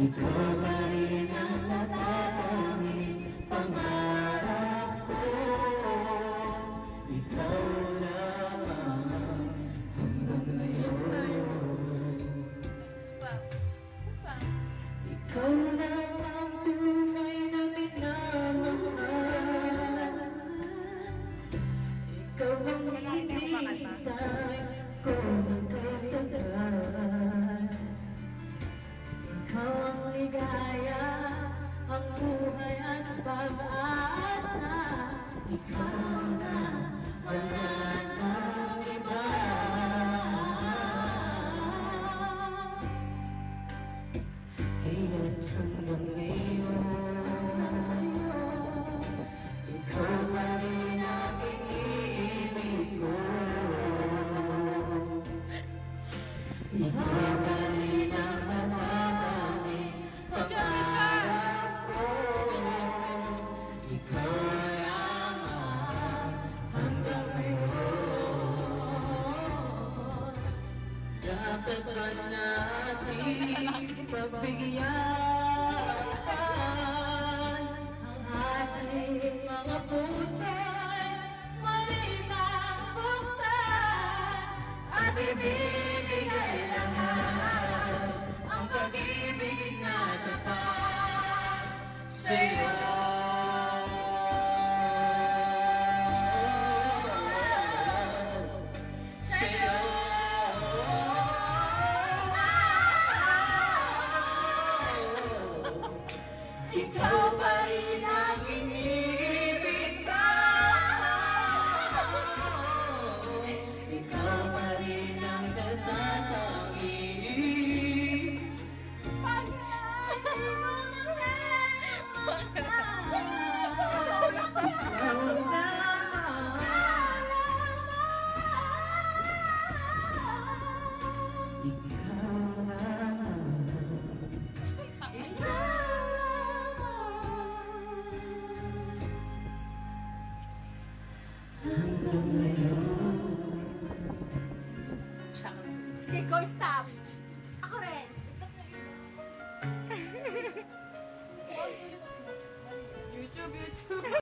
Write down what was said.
Ikaw pa rin ang natatanging ko Ikaw lamang hanggang ngayon Ikaw lang Ikaw Ba natin Ang ating mga puso'y malimang buksan At 根本没有